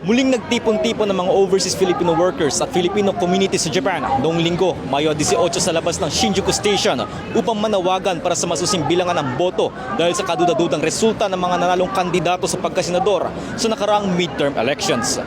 Muling nagtipon-tipon ng mga overseas Filipino workers at Filipino community sa Japan noong linggo, Mayo 18 sa labas ng Shinjuku Station upang manawagan para sa masusing bilangan ng boto dahil sa kadudadudang resulta ng mga nanalong kandidato sa pagkasenador sa nakaraang midterm elections.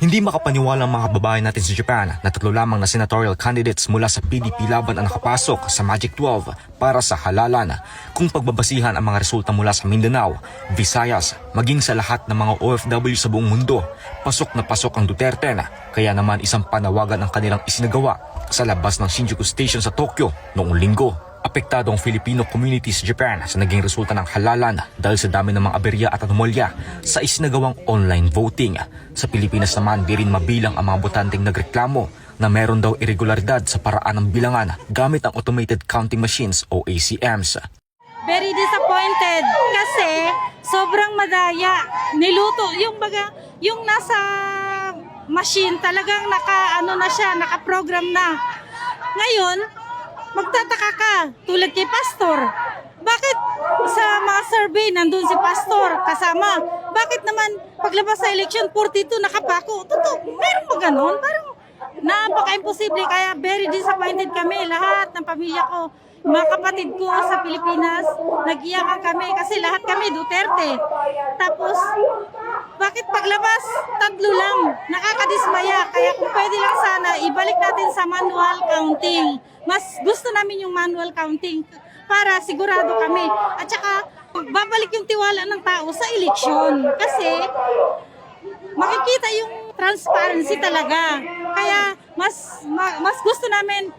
Hindi makapaniwala ang mga babae natin sa Japan na tatlo lamang na senatorial candidates mula sa PDP laban ang nakapasok sa Magic 12 para sa halalan. Kung pagbabasihan ang mga resulta mula sa Mindanao, Visayas, maging sa lahat ng mga OFW sa buong mundo, pasok na pasok ang Duterte na kaya naman isang panawagan ang kanilang isinagawa sa labas ng Shinjuku Station sa Tokyo noong linggo. Apektado ang Filipino community sa Japan sa naging resulta ng halalan dahil sa dami ng mga aberya at anomalya sa isinagawang online voting. Sa Pilipinas naman, di rin mabilang ang mga botanteng nagreklamo na meron daw irregularidad sa paraan ng bilangan gamit ang automated counting machines o ACMs. Very disappointed kasi sobrang madaya. Niluto yung baga, yung nasa machine talagang naka ano na siya, naka-program na. Ngayon, magtataka ka tulad kay pastor. Bakit sa mga survey nandun si pastor kasama? Bakit naman paglabas sa election 42 nakapako? Totoo, meron ba ganun? Parang napaka-imposible kaya very disappointed kami lahat ng pamilya ko. Mga kapatid ko sa Pilipinas, nag-iyakan kami kasi lahat kami Duterte. Tapos, bakit paglabas, tatlo lang, nakakadismaya. Kaya kung pwede lang sana, ibalik natin sa manual counting. Mas gusto namin yung manual counting para sigurado kami. At saka, babalik yung tiwala ng tao sa eleksyon. Kasi, makikita yung transparency talaga. Kaya mas ma- mas gusto namin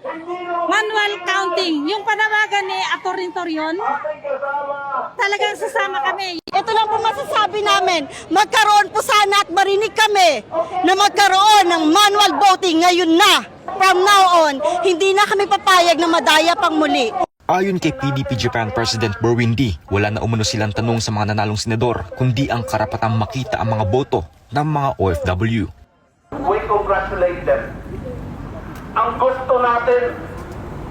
manual counting. Yung panawagan ni Atty. Torion, talagang sasama kami. Ito lang po masasabi namin, magkaroon po sana at marinig kami na magkaroon ng manual voting ngayon na. From now on, hindi na kami papayag na madaya pang muli. Ayon kay PDP Japan President Berwin D, wala na umano silang tanong sa mga nanalong senador kundi ang karapatang makita ang mga boto ng mga OFW. we congratulate them. Ang gusto natin,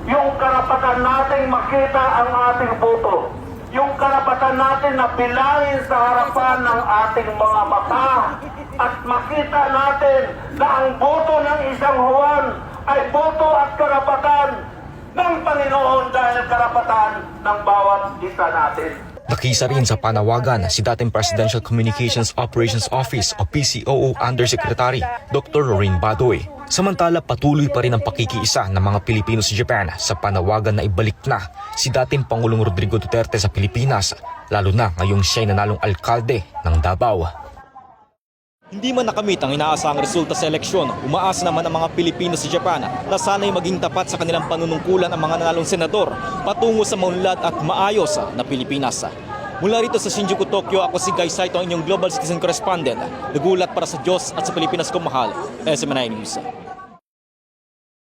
yung karapatan nating makita ang ating boto. Yung karapatan natin na bilangin sa harapan ng ating mga mata at makita natin na ang boto ng isang Juan ay boto at karapatan ng Panginoon dahil karapatan ng bawat isa natin. Nakisa rin sa panawagan si dating Presidential Communications Operations Office o PCOO Undersecretary Dr. Rorin Badoy. Samantala patuloy pa rin ang pakikiisa ng mga Pilipino sa Japan sa panawagan na ibalik na si dating Pangulong Rodrigo Duterte sa Pilipinas lalo na ngayong siya'y nanalong alkalde ng Davao. Hindi man nakamit ang inaasahang resulta sa eleksyon, umaasa naman ang mga Pilipino sa Japan na sana'y maging tapat sa kanilang panunungkulan ang mga nanalong senador patungo sa maunlad at maayos na Pilipinas. Mula rito sa Shinjuku, Tokyo, ako si Guy Saito, ang inyong Global Citizen Correspondent. Nagulat para sa Diyos at sa Pilipinas ko mahal, SMNI News.